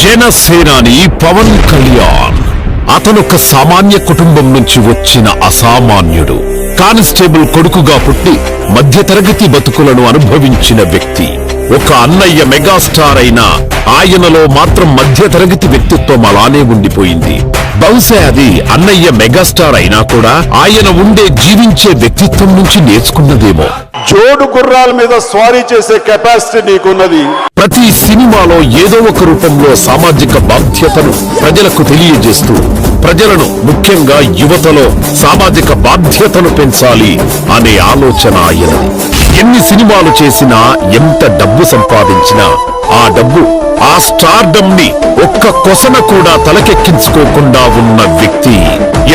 జనసేనాని పవన్ కళ్యాణ్. అతనొక సామాన్య కుటుంబం నుంచి వచ్చిన అసామాన్యుడు కానిస్టేబుల్ కొడుకుగా పుట్టి మధ్యతరగతి బతుకులను అనుభవించిన వ్యక్తి. ఒక అన్నయ్య మెగాస్టార్ అయినా ఆయనలో మాత్రం మధ్యతరగతి వ్యక్తిత్వం అలానే ఉండిపోయింది. బహుశా అది అన్నయ్య మెగాస్టార్ అయినా కూడా ఆయన ఉండే జీవించే వ్యక్తిత్వం నుంచి నేర్చుకున్నదేమో. జోడు గుర్రాల మీద స్వారీ చేసే కెపాసిటీ నీకున్నది. ప్రతి సినిమాలో ఏదో ఒక రూపంలో సామాజిక బాధ్యతను ప్రజలకు తెలియజేస్తూ ప్రజలను ముఖ్యంగా యువతలో సామాజిక బాధ్యతను పెంచాలి అనే ఆలోచన ఆయన ఎన్ని సినిమాలు చేసినా ఎంత డబ్బు సంపాదించినా ఆ డబ్బు ఆ స్టార్డమ్ని ఒక్క కొసన కూడా తలకెక్కించుకోకుండా ఉన్న వ్యక్తి.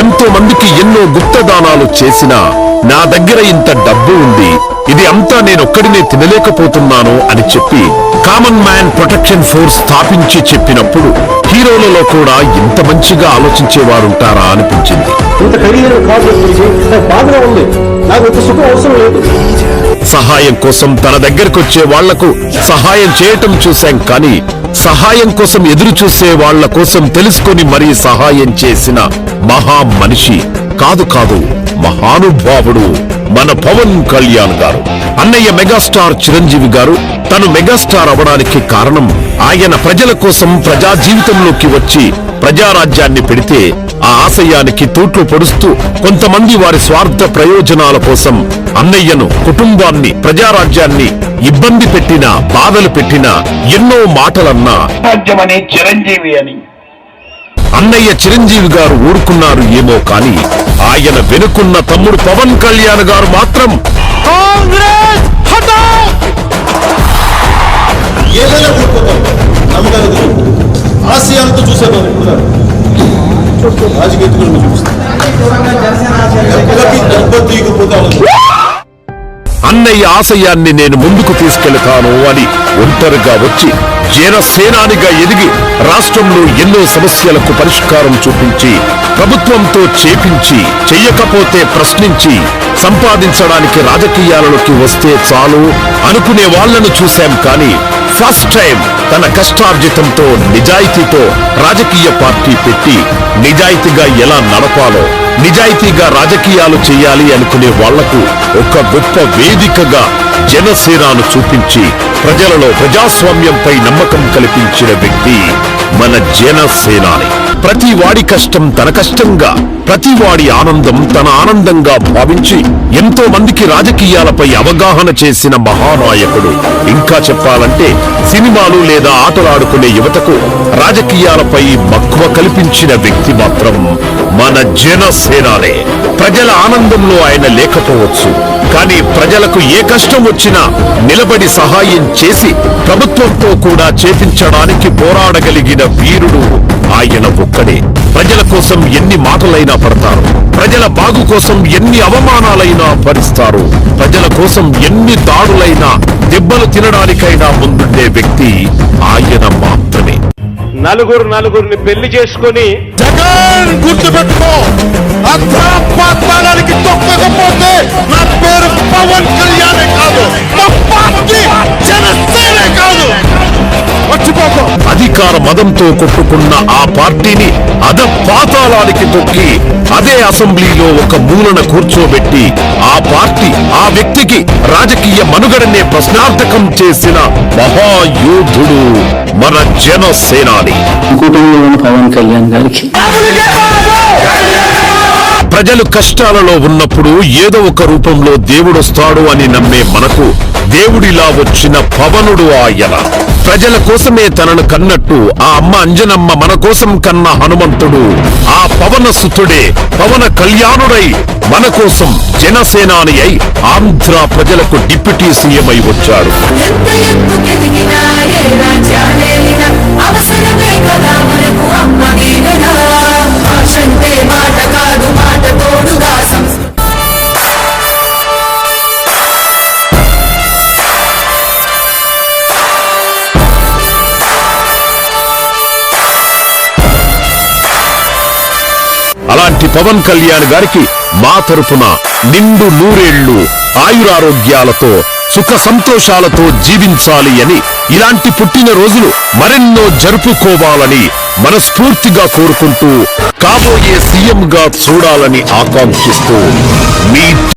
ఎంతో మందికి ఎన్నో గుప్తదానాలు చేసినా నా దగ్గర ఇంత డబ్బు ఉంది. ఇది అంతా నేనొక్కడినే తినలేకపోతున్నాను అని చెప్పి కామన్ మ్యాన్ ప్రొటెక్షన్ ఫోర్స్ స్థాపించి చెప్పినప్పుడు హీరోలలో కూడా ఇంత మంచిగా ఆలోచించేవారుంటారా అనిపించింది. సహాయం కోసం తన దగ్గరకొచ్చే వాళ్ళకు సహాయం చేయటం చూశాం కానీ సహాయం కోసం ఎదురు చూసే వాళ్ళ కోసం తెలుసుకొని మరీ సహాయం చేసిన మహా మనిషి కాదు కాదు మహానుభావుడు మన పవన్ కళ్యాణ్ గారు. అన్నయ్య మెగాస్టార్ చిరంజీవి గారు తను మెగాస్టార్ అవడానికి కారణం ఆయన ప్రజల కోసం ప్రజా జీవితంలోకి వచ్చి ప్రజారాజ్యాన్ని పెడితే ఆ ఆశయానికి తూట్లు పొడుస్తూ కొంతమంది వారి స్వార్థ ప్రయోజనాల కోసం అన్నయ్యను కుటుంబాన్ని ప్రజారాజ్యాన్ని ఇబ్బంది పెట్టినా బాధలు పెట్టినా ఎన్నో మాటలన్నా చిరంజీవి అని. అన్నయ్య చిరంజీవి గారు ఊరుకున్నారు ఏమో కాని ఆయన వెనుకున్న తమ్ముడు పవన్ కళ్యాణ్ గారు మాత్రం ఏదైనా కోల్పోతాం. నమ్మకాలు కుదరదు. ఆశయాలతో చూసేవారు ఉన్నారు రాజకీయ దెబ్బ తీయకపోతా అన్నయ్య ఆశయాన్ని నేను ముందుకు తీసుకెళ్తాను అని ఒంటరిగా వచ్చి జనసేనానిగా ఎదిగి రాష్ట్రంలో ఎన్నో సమస్యలకు పరిష్కారం చూపించి ప్రభుత్వంతో చేపించి చెయ్యకపోతే ప్రశ్నించి సంపాదించడానికి రాజకీయాలలోకి వస్తే చాలు అనుకునే వాళ్ళను చూశాం కానీ ఫస్ట్ టైం తన కష్టార్జితంతో నిజాయితీతో రాజకీయ పార్టీ పెట్టి నిజాయితీగా ఎలా నడపాలో నిజాయితీగా రాజకీయాలు చేయాలి అనుకునే వాళ్ళకు ఒక గొప్ప వేదికగా జనసేనను చూపించి ప్రజలలో ప్రజాస్వామ్యంపై నమ్మకం కల్పించిన వ్యక్తి మన జనసేనాని ప్రతి వాడి కష్టం తన కష్టంగా ప్రతి వాడి ఆనందం తన ఆనందంగా భావించి ఎంతో మందికి రాజకీయాలపై అవగాహన చేసిన మహానాయకుడు. ఇంకా చెప్పాలంటే సినిమాలు లేదా ఆటలాడుకునే యువతకు రాజకీయాలపై మక్కువ కల్పించిన వ్యక్తి మాత్రం మన జనసేనానే ప్రజల ఆనందంలో ఆయన లేకపోవచ్చు. కానీ ప్రజలకు ఏ కష్టం వచ్చినా నిలబడి సహాయం చేసి ప్రభుత్వంతో కూడా చేపించడానికి పోరాడగలిగిన వీరుడు ఆయన ఒక్కడే. ప్రజల కోసం ఎన్ని మాటలైనా పడతారు. ప్రజల బాగు కోసం ఎన్ని అవమానాలైనా భరిస్తారు. ప్రజల కోసం ఎన్ని దాడులైనా దెబ్బలు తినడానికైనా ముందుండే వ్యక్తి ఆయన మాత్రమే. నలుగురు నలుగురిని పెళ్ళి చేసుకొని జగన్ గుర్తుపెట్టుకో. అగ్రపాతాళానికి తొక్కకపోతే నా పేరు పవన్ కళ్యాణే కాదు. అధికార మదంతో కొట్టుకున్న ఆ పార్టీని అద పాతాళానికి తొక్కి అదే అసెంబ్లీలో ఒక మూలన కూర్చోబెట్టి ఆ పార్టీ ఆ వ్యక్తికి రాజకీయ మనుగడనే ప్రశ్నార్థకం చేసిన మహాయోధుడు మన జనసేనాని. పవన్ కళ్యాణ్ గారికి. ప్రజలు కష్టాలలో ఉన్నప్పుడు ఏదో ఒక రూపంలో దేవుడొస్తాడు అని నమ్మే మనకు దేవుడిలా వచ్చిన పవనుడు ఆయన. ప్రజల కోసమే తనను కన్నట్టు ఆ అమ్మ అంజనమ్మ మన కోసం కన్న హనుమంతుడు. ఆ పవన సుతుడే పవన కళ్యాణుడై మన కోసం జనసేనాని అయి ఆంధ్ర ప్రజలకు డిప్యూటీ సీఎం అయి వచ్చాడు. అలాంటి పవన్ కళ్యాణ్ గారికి మా తరపున నిండు నూరేళ్ళు ఆయురారోగ్యాలతో సుఖ సంతోషాలతో జీవించాలి అని ఇలాంటి పుట్టినరోజులు మరెన్నో జరుపుకోవాలని మనస్ఫూర్తిగా కోరుకుంటూ కాబోయే సీఎంగా చూడాలని ఆకాంక్షిస్తూ మీ